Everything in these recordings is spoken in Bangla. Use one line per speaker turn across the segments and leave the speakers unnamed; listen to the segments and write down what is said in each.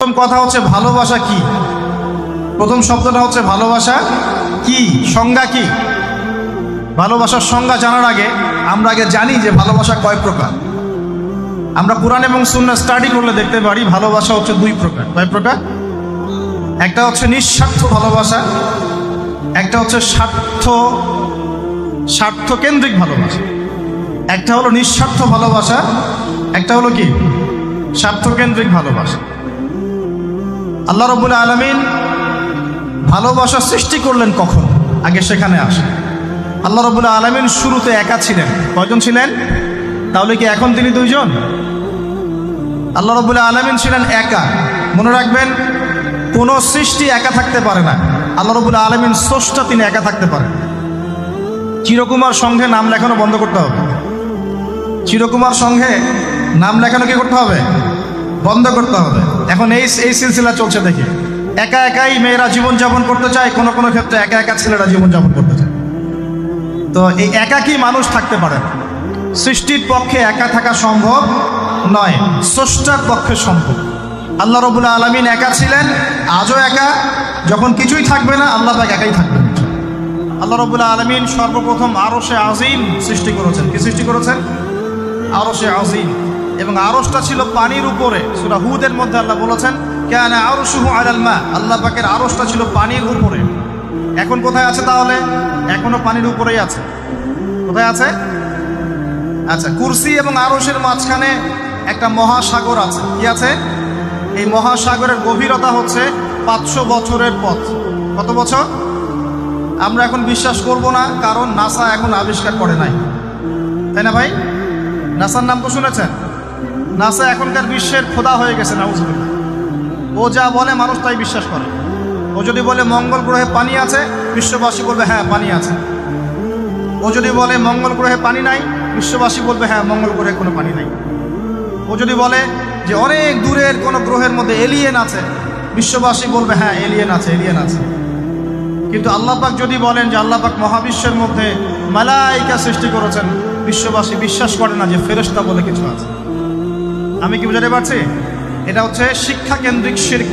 প্রথম কথা হচ্ছে ভালোবাসা কি? প্রথম শব্দটা হচ্ছে ভালোবাসা কি? সংজ্ঞা কি? ভালোবাসার সংজ্ঞা জানার আগে আমরা আগে জানি যে ভালোবাসা কয় প্রকার। আমরা কোরআন এবং শূন্য স্টাডি করলে দেখতে পারি ভালোবাসা হচ্ছে দুই প্রকার। কয় প্রকার? একটা হচ্ছে নিঃস্বার্থ ভালোবাসা, একটা হচ্ছে স্বার্থ, স্বার্থকেন্দ্রিক ভালোবাসা। একটা হলো নিঃস্বার্থ ভালোবাসা, একটা হলো কি? স্বার্থকেন্দ্রিক ভালোবাসা। আল্লাহ রবুল আলমিন ভালোবাসা সৃষ্টি করলেন কখন? আগে সেখানে আসে আল্লাহ রবুল আলমিন শুরুতে একা ছিলেন। কয়জন ছিলেন? তাহলে কি এখন তিনি দুইজন? আল্লাহ রবুল আলমিন ছিলেন একা। মনে রাখবেন, কোনো সৃষ্টি একা থাকতে পারে না। আল্লাহ রবুল আলমিন স্রষ্টা, তিনি একা থাকতে পারেন। চিরকুমার সংঘে নাম লেখানো বন্ধ করতে হবে। চিরকুমার সংঘে নাম লেখানো কি করতে হবে? বন্ধ করতে হবে। এখন এই এই সিলসিলা চলছে দেখি। একা একাই মেয়েরা জীবনযাপন করতে চায়, কোনো কোনো ক্ষেত্রে একা একা ছেলেরা জীবনযাপন করতে চায়। তো এই একাকী মানুষ থাকতে পারে সৃষ্টির পক্ষে একা থাকা সম্ভব নয়, স্রষ্টার পক্ষে সম্ভব। আল্লাহ রবুল্লা আলমিন একা ছিলেন, আজও একা। যখন কিছুই থাকবে না, আল্লাহ পাক একাই থাকবেন। আল্লাহ রবুল্লা আলমিন সর্বপ্রথম আরও সে আজিম সৃষ্টি করেছেন। কি সৃষ্টি করেছেন? আরও সে আজিম। এবং আরসটা ছিল পানির উপরে। সুরা হুদের মধ্যে আল্লাহ বলেছেন, কেন আরও শুহু আলালমা আল্লাহ পাকের আরসটা ছিল পানির উপরে। এখন কোথায় আছে তাহলে? এখনও পানির উপরেই আছে। কোথায় আছে? আচ্ছা কুরসি এবং আরসের মাঝখানে একটা মহাসাগর আছে। কি আছে? এই মহাসাগরের গভীরতা হচ্ছে পাঁচশো বছরের পথ। কত বছর? আমরা এখন বিশ্বাস করব না, কারণ নাসা এখন আবিষ্কার করে নাই। তাই না ভাই? নাসার নাম তো শুনেছেন? নাসা এখনকার বিশ্বের খোদা হয়ে গেছে, নাউজুবিল্লাহ। ও যা বলে মানুষ তাই বিশ্বাস করে। ও যদি বলে মঙ্গল গ্রহে পানি আছে, বিশ্ববাসী বলবে হ্যাঁ পানি আছে। ও যদি বলে মঙ্গল গ্রহে পানি নাই, বিশ্ববাসী বলবে হ্যাঁ মঙ্গল গ্রহে কোনো পানি নাই। ও যদি বলে যে অনেক দূরের কোনো গ্রহের মধ্যে এলিয়েন আছে, বিশ্ববাসী বলবে হ্যাঁ এলিয়েন আছে এলিয়েন আছে। কিন্তু আল্লাপাক যদি বলেন যে আল্লাপাক মহাবিশ্বের মধ্যে মালাইকা সৃষ্টি করেছেন, বিশ্ববাসী বিশ্বাস করে না যে ফেরস্তা বলে কিছু আছে। আমি কি বুঝাতে পারছি? এটা হচ্ছে শিক্ষা কেন্দ্রিক শির্ক।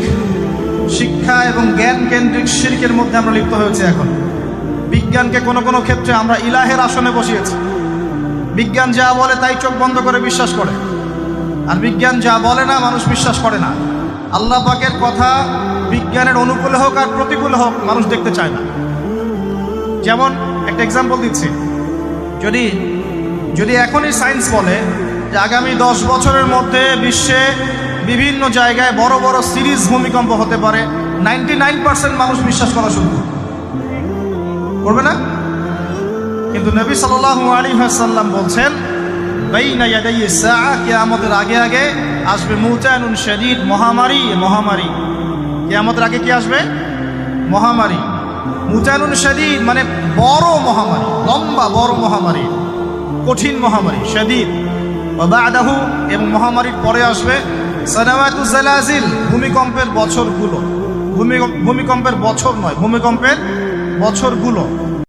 শিক্ষা এবং জ্ঞান কেন্দ্রিক শির্কের মধ্যে আমরা লিপ্ত হয়েছে এখন। বিজ্ঞানকে কোনো কোনো ক্ষেত্রে আমরা ইলাহের আসনে বসিয়েছি। বিজ্ঞান যা বলে তাই চোখ বন্ধ করে বিশ্বাস করে। আর বিজ্ঞান যা বলে না, মানুষ বিশ্বাস করে না। আল্লাহ পাকের কথা বিজ্ঞানের অনুকূলে হোক আর প্রতিকূলে হোক, মানুষ দেখতে চায় না। যেমন একটা এক্সাম্পল দিচ্ছি। যদি যদি এখনই সায়েন্স বলে যে আগামী দশ বছরের মধ্যে বিশ্বে বিভিন্ন জায়গায় বড় বড় সিরিজ ভূমিকম্প হতে পারে। নাইনটি নাইন পার্সেন্ট মানুষ বিশ্বাস করা শুরু। করবে। না? কিন্তু নবী সাল্লাহ আলী সাল্লাম বলছেন কিয়ামতের আগে আগে আসবে মুতানুন শদীদ, মহামারী মহামারী। কিয়ামতের আগে কি আসবে? মহামারী। মুতানুন শদীদ মানে বড় মহামারী, লম্বা, বড় মহামারী, কঠিন মহামারী, শদীদ। বাদাহু এবং মহামারীর পরে আসবে সানাওয়াতু জালাজিল ভূমিকম্পের বছরগুলো। ভূমিকম্পের বছর নয় ভূমিকম্পের বছরগুলো।